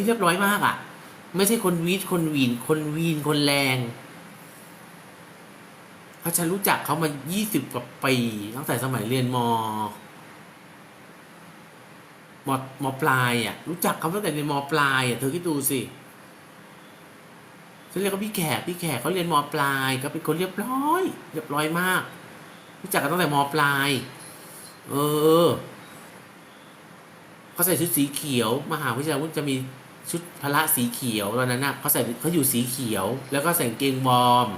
ที่เรียบร้อยมากอะ ไม่ใช่คนวีดคนวีน คนวีนคนแรงเพราะฉันรู้จักเขามายี่สิบกว่าปีตั้งแต่สมัยเรียนมมมปลายอะ รู้จักเขาตั้งแต่เรียนมปลายอะเธอคิดดูสิฉันเรียกเขาพี่แขกพี่แขกเขาเรียนมปลายก็เป็นคนเรียบร้อย เรียบร้อยมาก รู้จักกันตั้งแต่มปลาย เออเขาใส่ชุดสีเขียว มหาวิทยาลัยจะมี ชุดพละสีเขียวตอนนั้นน่ะเขาใส่เขาอยู่สีเขียว แล้วก็ใส่กางเกงวอร์ม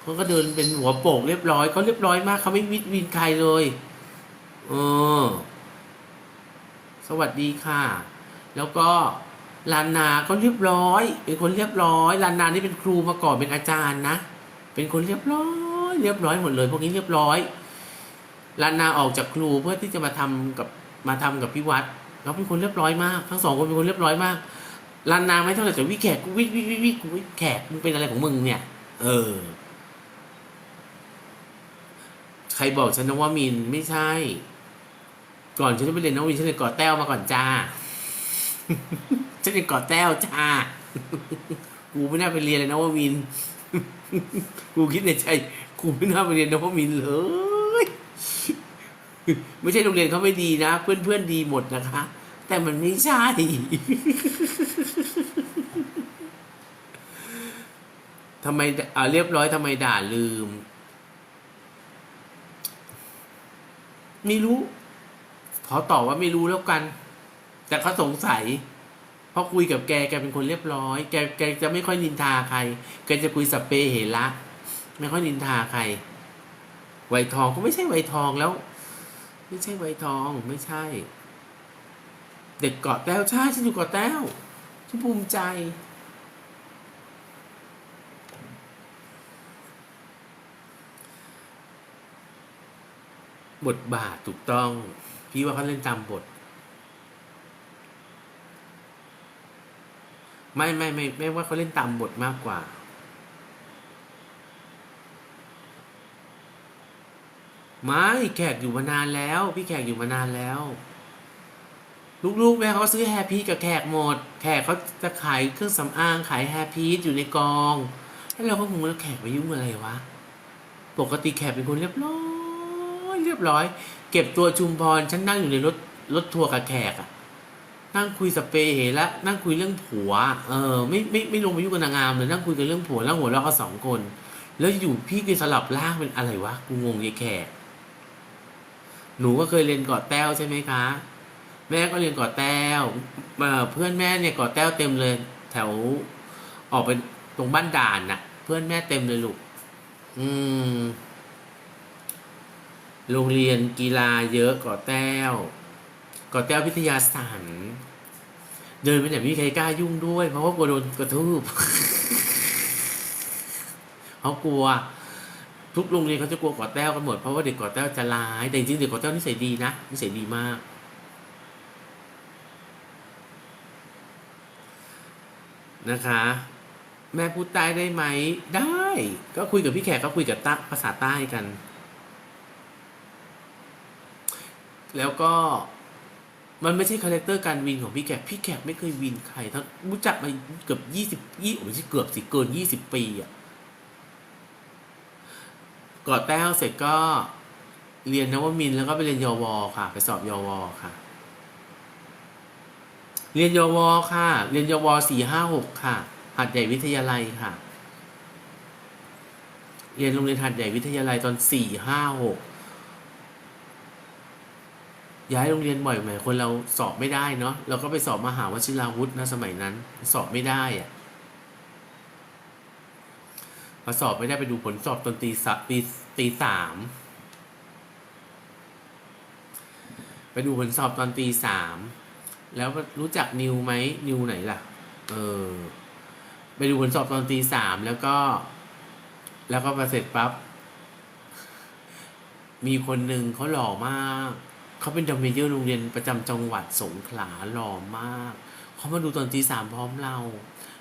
เขาก็เดินเป็นหัวโปกเรียบร้อยเขาเรียบร้อยมากเขาไม่วิดวินใครเลยเออสวัสดีค่ะ แล้วก็ลานนาก็เรียบร้อย เป็นคนเรียบร้อยลานนานี่เป็นครูมาก่อนเป็นอาจารย์นะ เป็นคนเรียบร้อย เรียบร้อยหมดเลย พวกนี้เรียบร้อยลานนาออกจากครูเพื่อที่จะมาทำกับมาทำกับพี่วัดเขาเป็นคนเรียบร้อยมาก ทั้งสองคนเป็นคนเรียบร้อยมาก ลานนาไม่เท่าไหร่แต่วิแขกกูวิวิวิวิกูวิแขกมึงเป็นอะไรของมึงเนี่ย เออ ใครบอกฉันนะว่ามินไม่ใช่ ก่อนฉันจะไปเรียนน้องวินฉันเรียก่อแต้วมาก่อนจ้า ฉันเรียก่อแต้วจ้า กูไม่น่าไปเรียนเลยนะว่ามิน กูคิดในใจ กูไม่น่าไปเรียนนวมินเลยไม่ใช่โรงเรียนเขาไม่ดีนะ เพื่อนเพื่อนๆดีหมดนะคะ แต่มันไม่ใช่ ทำไมอ่าเรียบร้อยทำไมด่าลืม ไม่รู้ ขอตอบว่าไม่รู้แล้วกัน แต่เขาสงสัย เพราะคุยกับแกแกเป็นคนเรียบร้อย แกแกจะไม่ค่อยนินทาใคร แกจะคุยสเปเหระไม่ค่อยนินทาใครไวทองก็ไม่ใช่ไวทองแล้ว ไม่ใช่ไวทองไม่ใช่ เด็กเกาะแต้วใช่ฉันอยู่เกาะแต้วฉันภูมิใจ บทบาทถูกต้อง พี่ว่าเขาเล่นตามบท ไม่ไม่ไม่ไม่ว่าเขาเล่นตามบทมากกว่า ไม่แขกอยู่มานานแล้ว พี่แขกอยู่มานานแล้ว ลูกๆแม่เขาซื้อแฮร์พีกับแขกหมด แขกเขาจะขายเครื่องสำอางขายแฮร์พีอยู่ในกอง แล้วเราก็งงว่าแขกไปยุ่งอะไรวะ ปกติแขกเป็นคนเรียบร้อย เรียบร้อย เก็บตัวชุมพรฉันนั่งอยู่ในรถรถทัวร์กับแขกอะนั่งคุยสเปรย์เหระนั่งคุยเรื่องผัว เออไม่ไม่ไม่ลงไปยุ่งกับนางงามเลยนั่งคุยกันเรื่องผัวแล้วหัวเราะกันสองคน แล้วอยู่พี่ก็สลับล่างเป็นอะไรวะกูงงยายแขกหนูก็เคยเรียนเกาะแต้วใช่ไหมคะ แม่ก็เรียนเกาะแต้วเอ่อเพื่อนแม่เนี่ยเกาะแต้วเต็มเลย แถว ออกไปตรงบ้านด่านน่ะ เพื่อนแม่เต็มเลยลูกอืม โรงเรียนกีฬาเยอะกาะแต้วกาะแต้ววิทยาศาสตร์เดินไปไหนไม่มีใครกล้ายุ่งด้วย เพราะว่ากลัวโดนกระทืบเขากลัว ทุกโรงเรียนเขาจะกลัวกาะแต้วกันหมดเพราะว่าเด็กกาะแต้วจะร้ายแต่จริงๆเด็กกาะแต้วนิสัยดีนะนิสัยดีมากนะคะ แม่พูดใต้ได้ไหมได้ ก็คุยกับพี่แขกก็คุยกับตาภาษาใต้กัน แล้วก็มันไม่ใช่คาแรคเตอร์การวินของพี่แขกพี่แขกไม่เคยวินใครทั้งรู้จักมาเกือบยี่สิบยี่ไม่ใช่เกือบสิเกินยี่สิบปีอะก่อแต้วเสร็จก็เรียนนวมินแล้วก็ไปเรียนยวค่ะ ไปสอบยวค่ะ เรียนยวค่ะ เรียนยวสี่ห้าหกค่ะหัดใหญ่วิทยาลัยค่ะ เรียนโรงเรียนหัดใหญ่วิทยาลัยตอนสี่ห้าหก ย้ายโรงเรียนบ่อยไหมคนเราสอบไม่ได้เนาะเราก็ไปสอบมหาวชิราวุธนะสมัยนั้น สอบไม่ได้อะพอสอบไม่ได้ไปดูผลสอบตอนตีสัตีตีสามไปดูผลสอบตอนตีสามแล้วรู้จักนิวไหมนิวไหนล่ะ เออ ไปดูผลสอบตอนตีสามแล้วก็ แล้วก็มาเสร็จปั๊บมีคนหนึ่งเขาหล่อมาก เขาเป็นดัมเมเยอร์โรงเรียนประจำจังหวัดสงขลาหล่อมาก เขามาดูตอนตีสามพร้อมเรา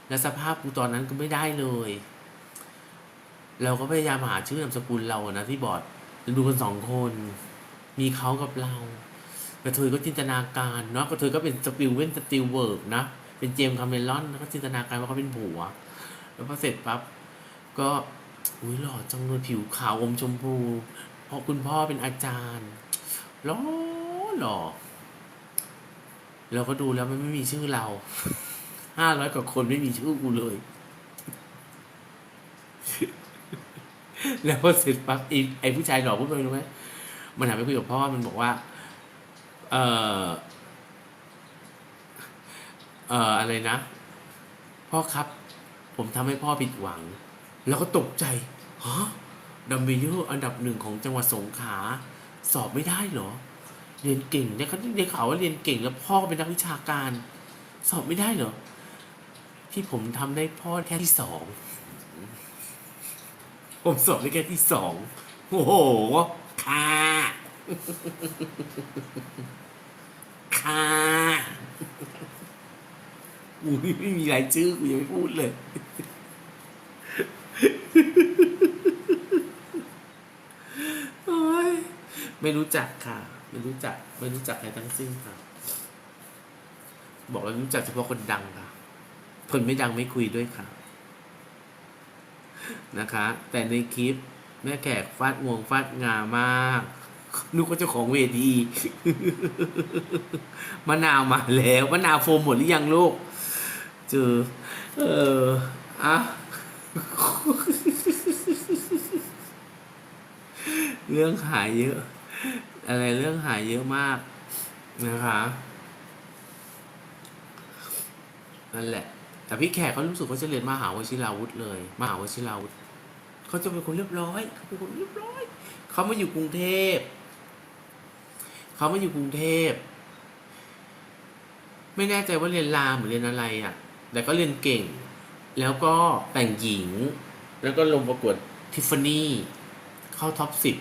และสภาพกูตอนนั้นก็ไม่ได้เลย เราก็พยายามหาชื่อนามสกุลเราอะนะที่บอร์ดดูกันสองคน มีเขากับเรากระเทยก็จินตนาการเนาะกระเทยก็เป็นสปิลเว้นสติลเวิร์กนะ เป็นเจมส์คาเมรอนแล้วก็จินตนาการว่าเขาเป็นผัว แล้วพอเสร็จปั๊บก็อุ้ยหล่อจังเลยผิวขาวอมชมพู เพราะคุณพ่อเป็นอาจารย์หล่อ หล่อเราก็ดูแล้วมันไม่มีชื่อเรา ห้าร้อยกว่าคนไม่มีชื่อกูเลย แล้วพอเสร็จปั๊บไอ้ไอ้ผู้ชายหล่อพูดไปรู้ไหมมันหันไปคุยกับพ่อมันบอกว่า เออเอออะไรนะ พ่อครับ ผมทำให้พ่อผิดหวัง แล้วก็ตกใจฮะดัมเบลยอร์อันดับหนึ่งของจังหวัดสงขลาสอบไม่ได้เหรอ เรียนเก่งเนี่ยเขาได้ข่าวว่าเรียนเก่งแล้วพ่อเป็นนักวิชาการ สอบไม่ได้เหรอที่ผมทำได้พ่อแค่ที่สองผมสอบได้แค่ที่สองโอ้โหค่ะค่ะอุ้ยไม่มีรายชื่อกูยังไม่พูดเลยโอ๊ยไม่รู้จักค่ะ ไม่รู้จักไม่รู้จักใครทั้งสิ้นค่ะ บอกแล้วรู้จักเฉพาะคนดังค่ะ คนไม่ดังไม่คุยด้วยค่ะ นะคะ แต่ในคลิป แม่แขกฟาดงวงฟาดงามากนึกว่าเจ้าของเวทีมะนาวมาแล้วมะนาวโฟมหมดหรือยังลูกเจอเอออะเรื่องหายเยอะ อะไรเรื่องหายเยอะมากนะคะนั่นแหละ แต่พี่แขกเขารู้สึกเขาจะเรียนมหาวชิราวุธเลยมหาวชิราวุธเขาจะเป็นคนเรียบร้อยเขาเป็นคนเรียบร้อยเขามาอยู่กรุงเทพเขามาอยู่กรุงเทพไม่แน่ใจว่าเรียนรามหรือเรียนอะไรอะ แต่ก็เรียนเก่ง แล้วก็แต่งหญิง แล้วก็ลงประกวดทิฟฟานี่เข้าท็อปสิบ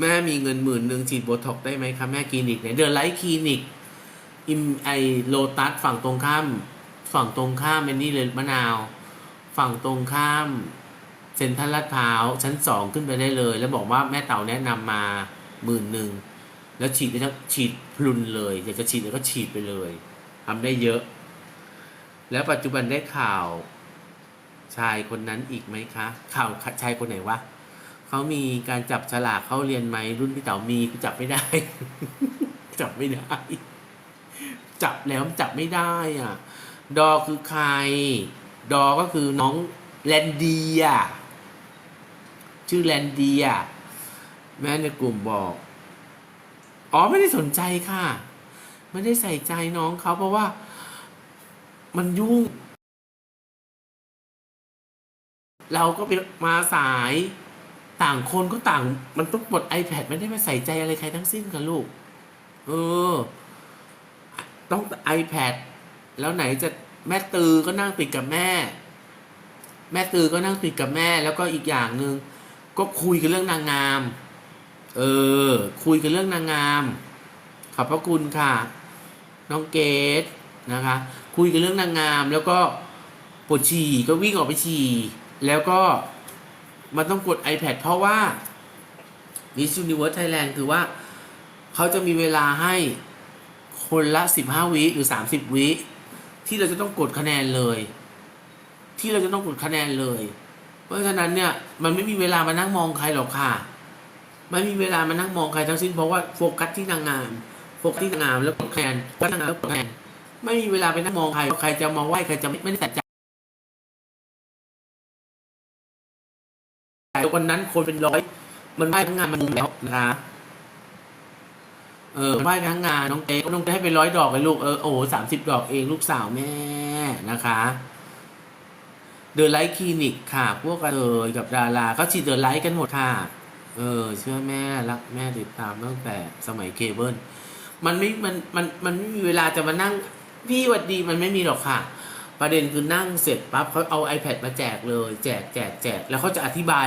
แม่มีเงินหมื่นหนึ่งฉีดโบท็อกได้ไหมคะแม่คลินิกไหนเดินไลท์คลินิกอิมไอโลตัสฝั่งตรงข้าม ฝั่งตรงข้ามเป็นนี่เลยมะนาว ฝั่งตรงข้ามเซ็นทรัลลาดพร้าวชั้นสองขึ้นไปได้เลย แล้วบอกว่าแม่เต่าแนะนำมาหมื่นหนึ่งแล้วฉีดได้ทั้งฉีดพลุนเลยอยากจะฉีดแล้วก็ฉีดไปเลยทำได้เยอะ แล้วปัจจุบันได้ข่าวชายคนนั้นอีกไหมคะ ข่าวชายคนไหนวะ เขามีการจับฉลากเขาเรียนไหมรุ่นพี่เต๋ามีกูจับไม่ได้ จับไม่ได้ จับแล้วจับไม่ได้อะ ดอคือใคร ดอก็คือน้องแลนเดียชื่อแลนเดียแม่ในกลุ่มบอก อ๋อไม่ได้สนใจค่ะ ไม่ได้ใส่ใจน้องเขาเพราะว่า มันยุ่ง เราก็ไปมาสาย ต่างคนก็ต่าง มันต้องปลด iPad ไม่ได้มาใส่ใจอะไรใครทั้งสิ้นกันลูก เออ ต้อง iPad แล้วไหนจะแม่ตือก็นั่งติดกับแม่ แม่ตือก็นั่งติดกับแม่ แล้วก็อีกอย่างหนึ่งก็คุยกันเรื่องนางงาม เออ คุยกันเรื่องนางงาม ขอบพระคุณค่ะ น้องเกดนะคะ คุยกันเรื่องนางงาม แล้วก็ปวดฉี่ก็วิ่งออกไปฉี่แล้วก็ มันต้องกด iPad เพราะว่า Miss Universe Thailand คือว่าเขาจะมีเวลาให้คนละ 15 วิหรือ 30 วิที่เราจะต้องกดคะแนนเลย ที่เราจะต้องกดคะแนนเลย เพราะฉะนั้นเนี่ยมันไม่มีเวลามานั่งมองใครหรอกค่ะไม่มีเวลามานั่งมองใครทั้งสิ้นเพราะว่าโฟกัสที่นางงามโฟกัสที่นางงามแล้วกดคะแนนก็นางงามแล้วกดคะแนนไม่มีเวลาไปนั่งมองใครใครจะมาไหว้ใครจะไม่ไม่ได้ใส่ใจ วันนั้นคนเป็นร้อย มันไหว้ทั้งงานมันแล้วนะคะเออไหว้ทั้งงานน้องเต้น้องเต้ให้ไปร้อยดอกเลยลูกเออโอ้สามสิบดอกเองลูกสาวแม่นะคะเดอะไลท์คลินิกค่ะ พวกกระเทยกับดาราเขาฉีดเดอะไลท์กันหมดค่ะ เออ เชื่อแม่รักแม่ติดตามตั้งแต่สมัยเคเบิลมันไม่มันมันมันไม่มีเวลาจะมานั่ง พี่หวัดดีมันไม่มีหรอกค่ะ ประเด็นคือนั่งเสร็จปั๊บเขาเอา iPad มาแจกเลย แจกแจกแจกแล้วเขาจะอธิบาย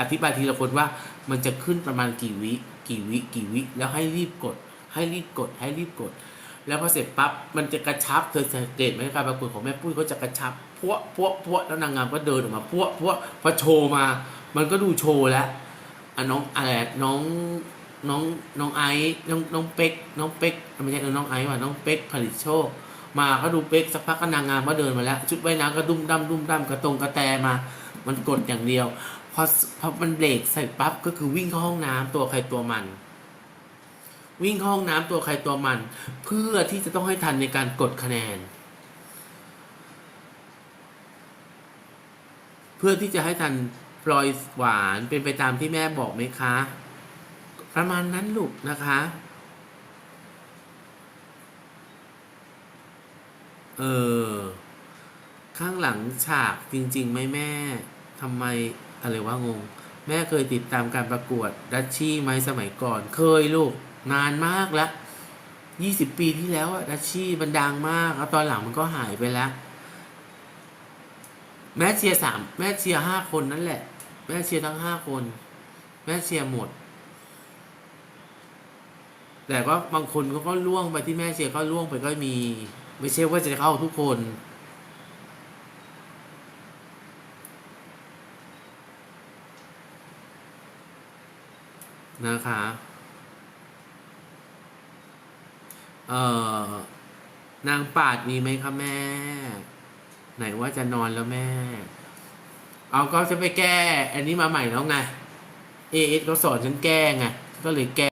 อธิบายทีละคนว่ามันจะขึ้นประมาณกี่วิกี่วิกี่วิ แล้วให้รีบกด ให้รีบกด ให้รีบกด แล้วพอเสร็จปั๊บมันจะกระชับเธอสังเกตไหมการประกวดของแม่ปุ้ยเขาจะกระชับพวพวพวแล้วนางงามก็เดินออกมาพวพวพอโชว์มา มันก็ดูโชว์แล้วอะน้องอะไรน้องน้องน้องไอซ์น้องน้องเป็กน้องเป็กไม่ใช่เออน้องไอซ์ว่ะน้องเป็กผลิตโชค มาก็ดูเป็กสักพักก็นางงามก็เดินมาแล้ว ชุดว่ายน้ำก็ดุ้มดั้มดุ้มดั้มกระตรงกระแตมา มันกดอย่างเดียว พอพอมันเบรกใส่ปั๊บก็คือวิ่งเข้าห้องน้ำตัวใครตัวมัน วิ่งเข้าห้องน้ำตัวใครตัวมัน เพื่อที่จะต้องให้ทันในการกดคะแนน เพื่อที่จะให้ทันปลอยหวานเป็นไปตามที่แม่บอกไหมคะ ประมาณนั้นลูกนะคะเออ ข้างหลังฉากจริง ๆ ไหมแม่ทำไม อะไรวะงง แม่เคยติดตามการประกวดดัชชี่ไหมสมัยก่อน เคยลูกนานมากแล้วยี่สิบปีที่แล้วอะดัชชี่มันดังมากแล้วตอนหลังมันก็หายไปแล้ว แม่เชียร์สามแม่เชียร์ห้าคนนั่นแหละ แม่เชียร์ทั้งห้าคน แม่เชียร์หมด แต่ก็บางคนเขาก็ล่วงไปที่แม่เชียร์ก็ล่วงไปก็มี ไม่ใช่ว่าจะเข้าทุกคน นะคะเอ่อนางปาดมีไหมคะแม่ ไหนว่าจะนอนแล้วแม่ เอาก็จะไปแก้ อันนี้มาใหม่แล้วไง เอเอสเขาสอนฉันแก้ไง ก็เลยแก้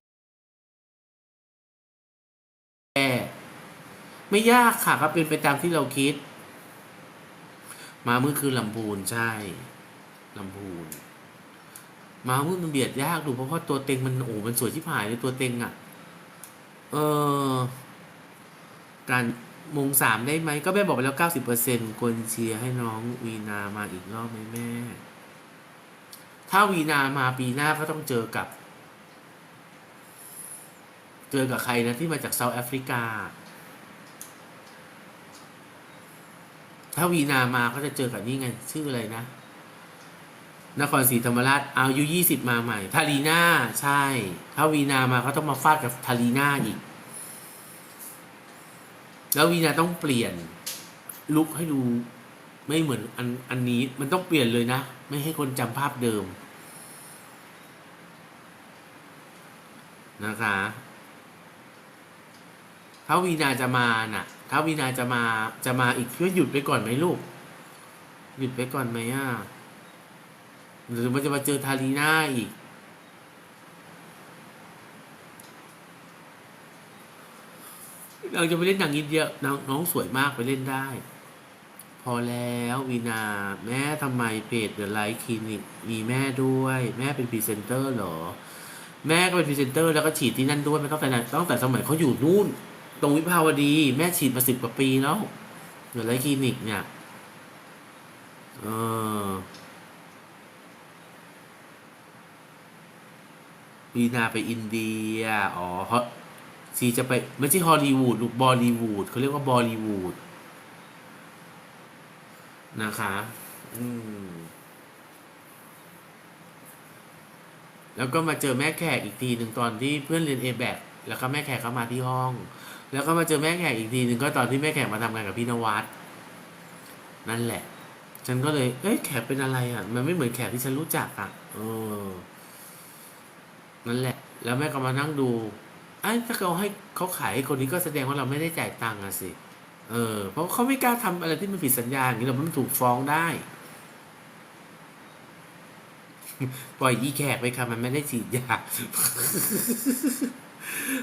แก้ไม่ยากค่ะก็เป็นไปตามที่เราคิด มาเมื่อคืนลำพูนใช่ลำพูน มามื่อมันเบียดยากดูเพราะว่าตัวเต็งมันโอ้มันสวยชิบหายเลยตัวเต็งอะ่ะ เออ การมงสามได้ไหมก็แม่บอกไปแล้วเก้าสิบเปอร์เซ็นต์ควรเชียร์ให้น้องวีนามาอีกรอบไหมแม่ ถ้าวีนามาปีหน้าก็ต้องเจอกับ เจอกับใครนะที่มาจากเซาท์แอฟริกา ถ้าวีนามาก็จะเจอกับนี่ไง ชื่ออะไรนะ นครศรีธรรมราชอายุยี่สิบมาใหม่ทารีนาใช่ ถ้าวีนามาก็ต้องมาฟาดกับทารีนาอีก แล้ววีนาต้องเปลี่ยนลุกให้ดูไม่เหมือนอันอันนี้มันต้องเปลี่ยนเลยนะ ไม่ให้คนจำภาพเดิม นะคะ ถ้าวีนาจะมาน่ะ ถ้าวีนาจะมาจะมาอีกก็หยุดไปก่อนไหมลูก หยุดไปก่อนไหมอะ หรือมันจะมาเจอทารีน่าอีก เราจะไปเล่นหนังอินเดียน้องน้องสวยมากไปเล่นได้ พอแล้ววีนา แม่ทำไมเพจเดอะไลท์คลินิกมีแม่ด้วย แม่เป็นพรีเซนเตอร์เหรอ แม่ก็เป็นพรีเซนเตอร์แล้วก็ฉีดที่นั่นด้วยไม่ต้องแต่ตั้งแต่สมัยเขาอยู่นู่น ตรงวิภาวดี แม่ฉีดมาสิบกว่าปีแล้วเดอะไลท์คลินิกเนี่ยเออ วีนาไปอินเดีย อ๋อเพราะซีจะไปไม่ใช่ฮอลลีวูดลูกบอลลีวูดเขาเรียกว่าบอลลีวูดนะคะ อืม แล้วก็มาเจอแม่แขกอีกทีหนึ่งตอนที่เพื่อนเรียนเอแบกแล้วก็แม่แขกเข้ามาที่ห้อง แล้วก็มาเจอแม่แขกอีกทีหนึ่งก็ตอนที่แม่แขกมาทำงานกับพี่นวัดนั่นแหละ ฉันก็เลย เอ้ยแขกเป็นอะไรอะ มันไม่เหมือนแขกที่ฉันรู้จักอะ เออ นั่นแหละ แล้วแม่ก็มานั่งดูไอ้ถ้าเขาให้เขาขายคนนี้ก็แสดงว่าเราไม่ได้จ่ายตังค์อะสิ เออ เพราะเขาไม่กล้าทำอะไรที่มันผิดสัญญาอย่างนี้เรามันถูกฟ้องได้ ปล่อยอีแขกไปค่ะมันไม่ได้ฉีดยา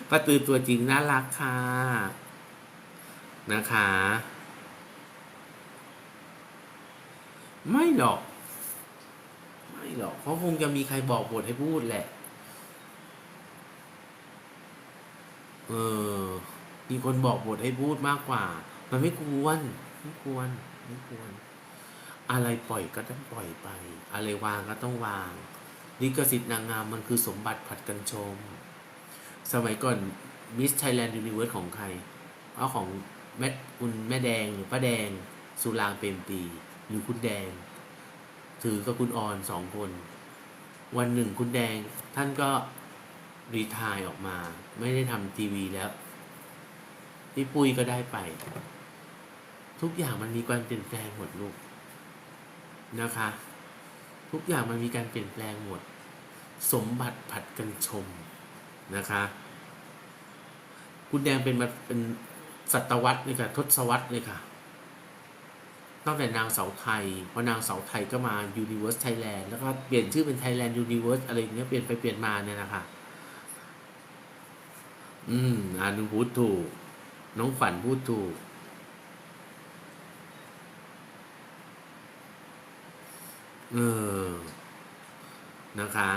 ป้าตือตัวจริงน่ารักค่ะ นะคะ ไม่หรอก ไม่หรอกเขาะคงจะมีใครบอกบทให้พูดแหละ เออ มีคนบอกบทให้พูดมากกว่า มันไม่ควรไม่ควรไม่ควร อะไรปล่อยก็ต้องปล่อยไป อะไรวางก็ต้องวางลิขสิทธิ์นางงามมันคือสมบัติผัดกันชม สมัยก่อนมิสไทยแลนด์ยูนิเวิร์สของใคร เอาของแม่คุณแม่แดงหรือป้าแดง สุรางเปรมปีหรือคุณแดง ถือกับคุณออนสองคน วันหนึ่งคุณแดงท่านก็ รีทายออกมา ไม่ได้ทำทีวีแล้วพี่ปุ้ยก็ได้ไป ทุกอย่างมันมีการเปลี่ยนแปลงหมดลูกนะคะ ทุกอย่างมันมีการเปลี่ยนแปลงหมด สมบัติผัดกันชมนะคะ คุณแดงเป็นมาเป็นศตวรรษเลยค่ะทศวรรษเลยค่ะตั้งแต่นางเสาไทยพอนางเสาไทยก็มา Universe Thailand แล้วก็เปลี่ยนชื่อเป็น Thailand Universe อะไรอย่างเงี้ยเปลี่ยนไปเปลี่ยนมาเนี่ยนะคะ อืมอานุพูดถูก น้องขวัญพูดถูก เออ นะคะ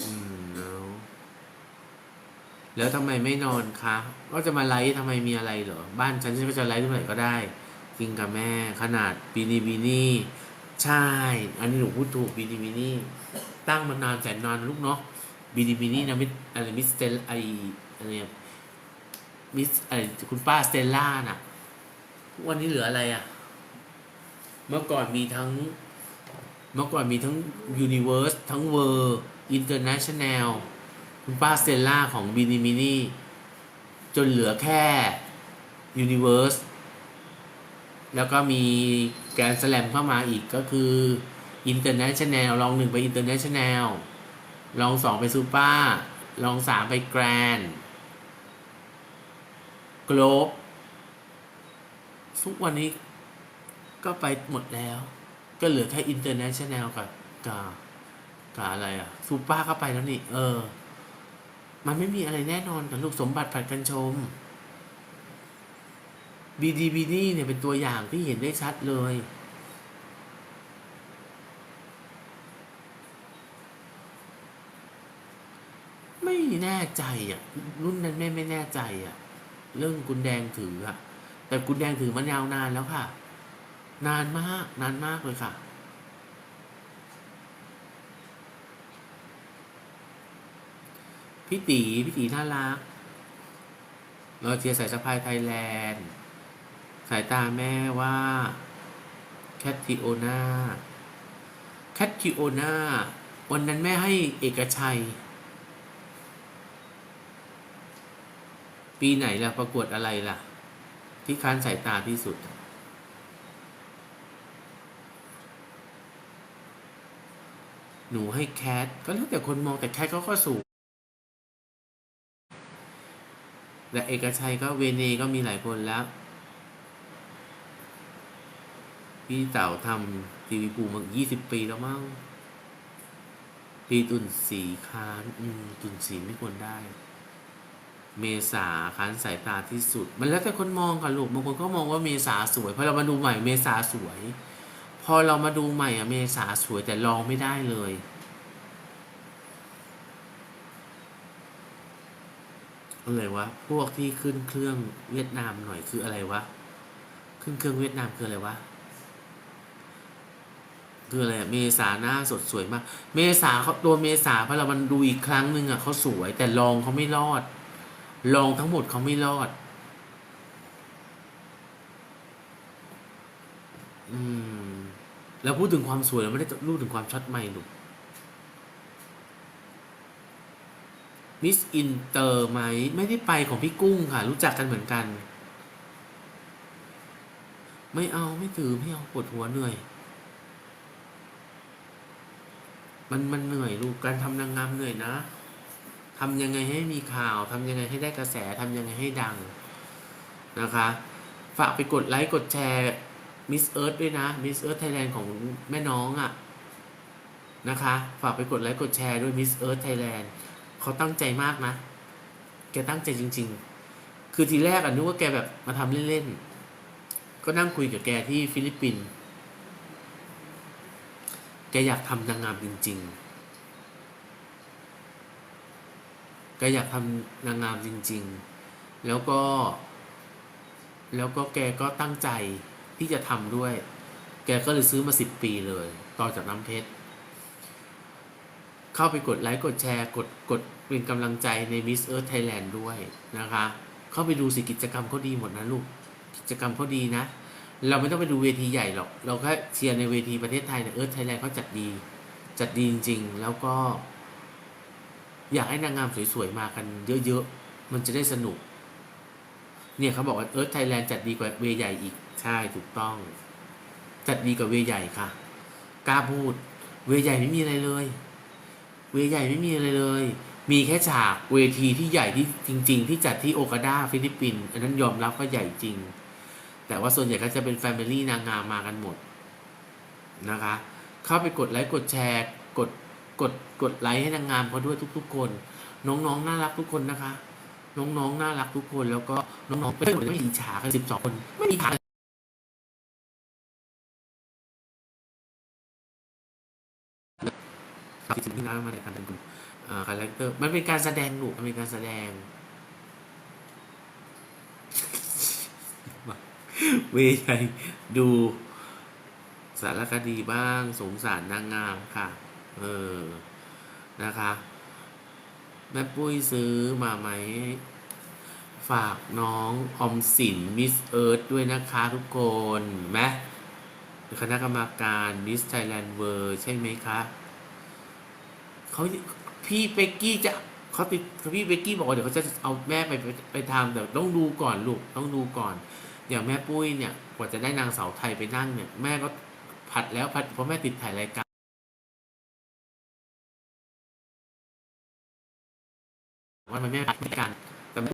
อืมแล้วแล้วทำไมไม่นอนคะ ก็จะมาไลฟ์ทำไมมีอะไรเหรอ บ้านฉันฉันก็จะไลฟ์เท่าไหร่ก็ได้จริงกับแม่ ขนาดบีนีบีนี่ใช่ อันนี้หนูพูดถูกบีนีบีนี่ ตั้งมานานแสนนานลูกเนาะ บีนีบีนี่นะมิสอะไรมิสเตลไออะไรมิสอะไรคุณป้าสเตลล่าน่ะ วันนี้เหลืออะไรอะเมื่อก่อนมีทั้ง เมื่อก่อนมีทั้ง Universe ทั้ง World International คุณป้าสเตลล่าของบินิมินี่จนเหลือแค่ Universe แล้วก็มีแกรนสแลมเข้ามาอีกก็คือ International ลองหนึ่งไป International ล องสองไปซูเปอร์ลองสามไปแกรน Globe ทุกวันนี้ก็ไปหมดแล้ว ก็เหลือแค่ International กับกับกับอะไรอะซูเปอร์ก็ไปแล้วนี่ เออ มันไม่มีอะไรแน่นอนกับลูกสมบัติผัดกันชมบีดีบีนี่เนี่ยเป็นตัวอย่างที่เห็นได้ชัดเลย ไม่แน่ใจอะ รุ่นนั้นแม่ไม่แน่ใจอะ เรื่องกุนแดงถืออะ แต่กุนแดงถือมันยาวนานแล้วค่ะ นานมากนานมากเลยค่ะ พี่ตีพี่ตีน่ารักเราเชียร์สายสะพายไทยแลนด์ สายตาแม่ว่าแคทติโอนาแคทติโอนาวันนั้นแม่ให้เอกชัย ปีไหนล่ะ ประกวดอะไรล่ะ ที่ค้านสายตาที่สุด หนูให้แคทก็แล้วแต่คนมองแต่แคทเขาก็สูงแต่เอกชัยก็เวเนก็มีหลายคนแล้ว พี่เต๋าทำทีวีภูมายี่สิบปีแล้วมั้งพี่ตุนสีค้าน อืม ตุนสีไม่ควรได้ เมษาค้านสายตาที่สุด มันแล้วแต่คนมองค่ะลูกบางคนก็มองว่าเมษาสวยพอเรามาดูใหม่เมษาสวย พอเรามาดูใหม่อะเมษาสวยแต่ลองไม่ได้เลย อะไรวะพวกที่ขึ้นเครื่องเวียดนามหน่อยคืออะไรวะขึ้นเครื่องเวียดนามคืออะไรวะคืออะไรอะเมษาหน้าสดสวยมาก เมษาเขาตัวเมษาพอเรามันดูอีกครั้งหนึ่งอะเขาสวยแต่ลองเขาไม่รอด ลองทั้งหมดเขาไม่รอด อืม แล้วพูดถึงความสวยเราไม่ได้พูดถึงความช็อตใหม่ลูกมิสอินเตอร์ไหม ไม่ได้ไปของพี่กุ้งค่ะ รู้จักกันเหมือนกัน ไม่เอาไม่ถือ ไม่เอาปวดหัวเหนื่อย มันมันเหนื่อยลูกการทำนางงามเหนื่อยนะ ทำยังไงให้มีข่าวทำยังไงให้ได้กระแสทำยังไงให้ดังนะคะ ฝากไปกดไลค์กดแชร์มิสเอิร์ธด้วยนะมิสเอิร์ธไทยแลนด์ของแม่น้องอะ่ะนะคะ ฝากไปกดไลค์กดแชร์ด้วยมิสเอิร์ธไทยแลนด์เขาตั้งใจมากนะ แกตั้งใจจริง ๆ คือทีแรกอะนึกว่าแกแบบมาทำเล่นๆ ก็นั่งคุยกับแกที่ฟิลิปปินส์แกอยากทำนางงามจริง ๆ แกอยากทำนางงามจริง ๆ แล้วก็ แล้วก็แกก็ตั้งใจที่จะทำด้วย แกก็เลยซื้อมาสิบปีเลย ต่อจากน้ำเพชร เข้าไปกดไลค์กดแชร์กดกดเป็นกำลังใจใน Miss Earth Thailand ด้วยนะคะ เข้าไปดูสิกิจกรรมเขาดีหมดนะลูก กิจกรรมเขาดีนะ เราไม่ต้องไปดูเวทีใหญ่หรอก เราแค่เชียร์ในเวทีประเทศไทยเนี่ยเอิร์ธไทยแลนด์เขาจัดดี จัดดีจริง ๆ แล้วก็ อยากให้นางงามสวยๆมากันเยอะๆ มันจะได้สนุก เนี่ยเขาบอกว่าเอิร์ธไทยแลนด์จัดดีกว่าเวใหญ่อีก ใช่ถูกต้อง จัดดีกว่าเวใหญ่ค่ะ กล้าพูด เวใหญ่ไม่มีอะไรเลย เวใหญ่ไม่มีอะไรเลย มีแค่ฉากเวทีที่ใหญ่ที่จริง ๆ ที่จัดที่โอกาดาฟิลิปปินส์อันนั้นยอมรับว่าใหญ่จริง แต่ว่าส่วนใหญ่ก็จะเป็นแฟมิลี่นางงามมากันหมดนะคะ เข้าไปกดไลค์กดแชร์กด กดกดไลค์ให้นางงามเขาด้วยทุก ๆ คน น้องๆน่ารักทุกคนนะคะ น้องๆน่ารักทุกคน แล้วก็น้องๆไม่ได้ไม่มีอิจฉากันสิบสองคน ไม่มีทางครับที่ที่น้ำมาในการเป็นกลุ่มคาแรคเตอร์มันเป็นการแสดงหนูมันเป็นการแสดง เวชัยดูสารคดีบ้างสงสารนางงามค่ะ เออ นะคะ แม่ปุ้ยซื้อมาไหม ฝากน้องอมสินมิสเอิร์ธด้วยนะคะทุกคนไหมคณะกรรมการมิสไทยแลนด์เวิร์ใช่ไหมคะเขาพี่เป๊กกี้จะเขาติดพี่เป๊กกี้บอกว่าเดี๋ยวเขาจะเอาแม่ไปไปไปทำแต่ต้องดูก่อนลูกต้องดูก่อน อย่างแม่ปุ้ยเนี่ยกว่าจะได้นางสาวไทยไปนั่งเนี่ย แม่ก็ผัดแล้วผัดเพราะแม่ติดถ่ายรายการ ว่ามันแม่ผัดไม่กันแต่แม่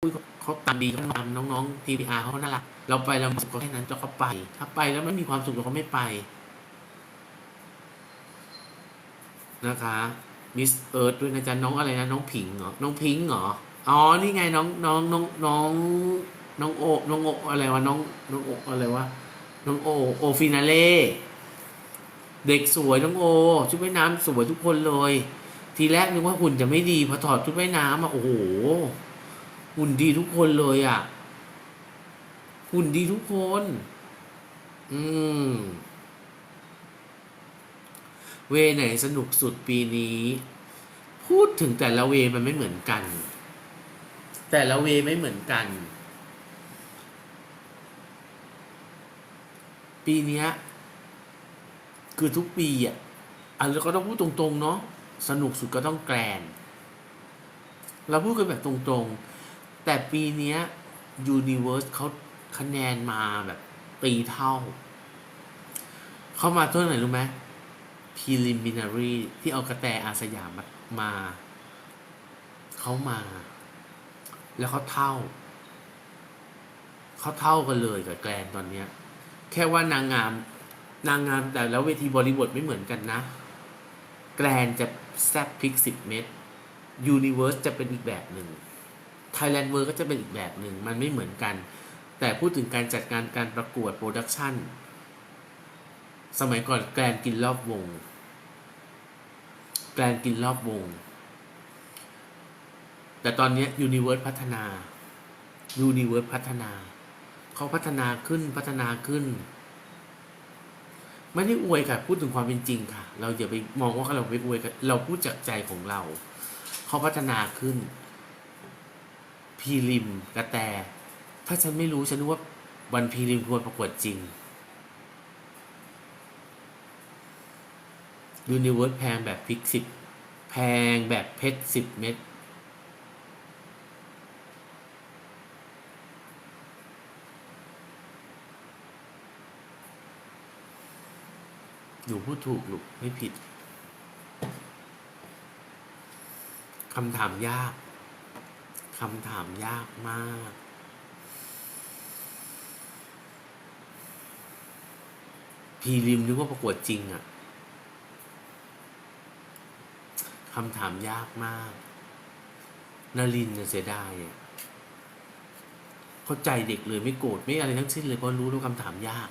ปุ้ยเขาตามดีเขาทำน้องๆทีพีอาร์เขาน่ารักเราไปเราสุขแค่นั้นเราก็ไป ถ้าไปแล้วไม่มีความสุขเราก็ไม่ไป นะคะมิสเอิร์ธด้วยนะจ๊ะน้องอะไรนะน้องผิงเหรอน้องพิงเหรออ๋อนี่ไงน้องน้องน้องน้องน้องโอน้องโออะไรวะน้องน้องโออะไรวะน้องโอโอฟินาเล่ เด็กสวยน้องโอชุดว่ายน้ำสวยทุกคนเลย ทีแรกนึกว่าหุ่นจะไม่ดีพอถอดชุดว่ายน้ำอะโอ้โหหุ่นดีทุกคนเลยอะหุ่นดีทุกคน อืม เวไหนสนุกสุดปีนี้ พูดถึงแต่ละเวมันไม่เหมือนกัน แต่ละเวไม่เหมือนกัน ปีนี้ คือทุกปีอะอันเราก็ต้องพูดตรงๆเนาะสนุกสุดก็ต้องแกรนเราพูดกันแบบตรงๆ แต่ปีนี้ย Universe เขาคะแนนมาแบบตีเท่า เข้ามาเท่าไหร่รู้ไหม preliminary ที่เอากระแตอาสยามมามาเขามา แล้วเขาเท่า เขาเท่ากันเลยกับแกรนตอนเนี้ย แค่ว่านางงาม นางงามแต่แล้วเวทีบริบทไม่เหมือนกันนะ แกรนจะแซบพริกสิบเม็ดยูนิเว r ร์สจะเป็นอีกแบบหนึ่งไทยแลนด์เวอร์ก็จะเป็นอีกแบบหนึ่ง มันไม่เหมือนกัน แต่พูดถึงการจัดการการประกวดโปรดักชันสมัยก่อนแกรนกินรอบวง แกรนกินรอบวง แต่ตอนนี้ยูนิเวิร์สพัฒนายูนิเวิร์สพัฒนา เขาพัฒนาขึ้นพัฒนาขึ้น ไม่ได้อวยค่ะ พูดถึงความเป็นจริงค่ะ เราอย่าไปมองว่าเราไปอวยกันเราพูดจากใจของเรา เขาพัฒนาขึ้น พีริมกระแต ถ้าฉันไม่รู้ฉันนึกว่าวันพีริมควรประกวดจริงยูนิเวิร์สแพงแบบพริกสิบแพงแบบเพชรสิบเม็ด หนูพูดถูกลูกไม่ผิดคำถามยากคำถามยากมาก พีริมนึกว่าประกวดจริงอะคำถามยากมากนารินเนี่ยเสียดายอะเข้าใจเด็กเลยไม่โกรธไม่อะไรทั้งสิ้นเลยเพราะรู้ว่าคำถามยาก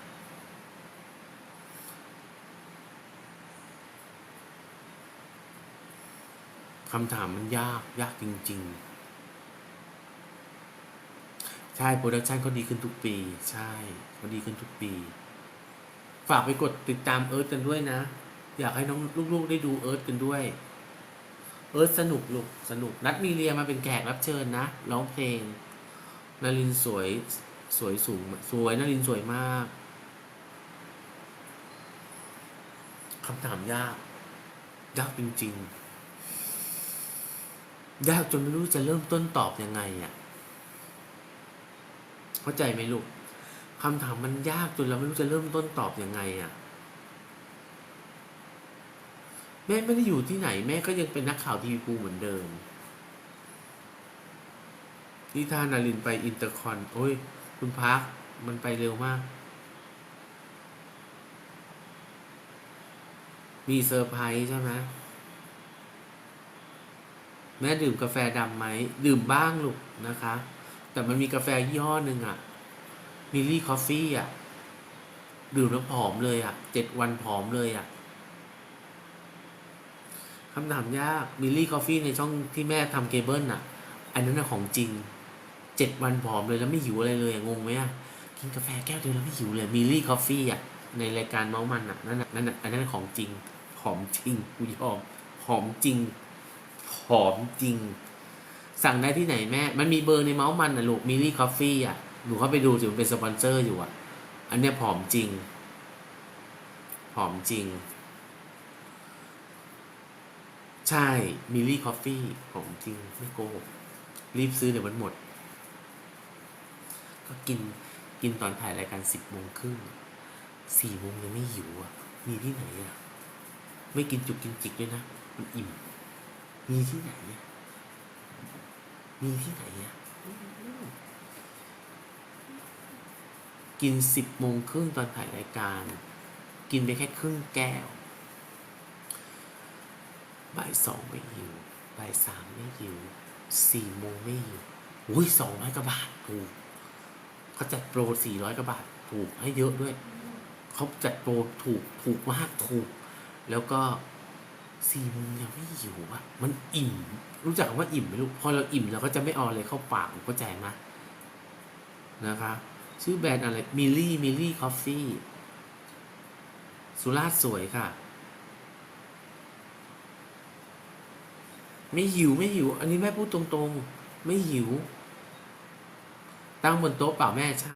คำถามมันยากยากจริง ๆ ใช่โปรดักชันเขาดีขึ้นทุกปี ใช่เขาดีขึ้นทุกปี ฝากไปกดติดตามเอิร์ธกันด้วยนะ อยากให้น้องลูกๆได้ดูเอิร์ธกันด้วย เอิร์ธสนุกลูกสนุก นัดมีเรียมาเป็นแขกรับเชิญนะ ร้องเพลงนารินสวยสวยสูงสวยนารินสวยมากคำถามยาก ยากจริง ๆ ยากจนไม่รู้จะเริ่มต้นตอบยังไงอะเข้าใจไหมลูกคำถามมันยากจนเราไม่รู้จะเริ่มต้นตอบยังไงอะแม่ไม่ได้อยู่ที่ไหน แม่ก็ยังเป็นนักข่าวทีวีภูเหมือนเดิมนี่ท่านารินไปอินเตอร์คอน โอ้ย คุณพักมันไปเร็วมาก มีเซอร์ไพรส์ใช่ไหม แม่ดื่มกาแฟดำไหมดื่มบ้างลูกนะคะ แต่มันมีกาแฟยี่ห้อหนึ่งอะมิลลี่คอฟฟี่อะดื่มแล้วผอมเลยอะเจ็ดวันผอมเลยอะคำถามยากมิลลี่คอฟฟี่ในช่องที่แม่ทำเคเบิลน่ะอันนั้นน่ะของจริงเจ็ดวันผอมเลยแล้วไม่หิวอะไรเลยงงไหมอะกินกาแฟแก้วเดียวแล้วไม่หิวเลยมิลลี่คอฟฟี่อะในรายการเมาส์มันอะนั่นน่ะนั่นน่ะอันนั้นของจริงหอมจริงกูยอมหอมจริง หอมจริง สั่งได้ที่ไหนแม่ มันมีเบอร์ในเมาส์มันนะลูกมิลลี่คอฟฟี่อะ หนูเข้าไปดูสิมันเป็นสปอนเซอร์อยู่อะ อันเนี้ยผอมจริงผอมจริง ใช่มิลลี่คอฟฟี่ผอมจริง ไม่โกหกรีบซื้อเดี๋ยวมันหมด ก็กินกินตอนถ่ายรายการสิบโมงครึ่งสี่โมงยังไม่หิวอะ มีที่ไหนอะ ไม่กินจุกกินจิกด้วยนะ มันอิ่ม มีที่ไหนะมีที่ไหนอะกินสิบโมงครึ่งตอนถ่ายรายการ กินไปแค่ครึ่งแก้ว บ่ายสองไม่หิว บ่ายสามไม่หิว สี่โมงไม่หิวอุ้ยสองร้อยกว่าบาทถูกเขาจัดโปรสี่ร้อยกว่าบาทถูกให้เยอะด้วย เขาจัดโปรถูกถูกมากถูก แล้วก็ สี่โมงยังไม่หิวอะมันอิ่ม รู้จักคำว่าอิ่มไหมลูก พอเราอิ่มเราก็จะไม่เอาอะไรเข้าปากเข้าใจไหมนะคะ ชื่อแบรนด์อะไรมิลลี่มิลลี่คอฟฟี่สุราษฎร์สวยค่ะ ไม่หิวไม่หิว อันนี้แม่พูดตรงๆ ไม่หิว ตั้งบนโต๊ะเปล่าแม่ใช่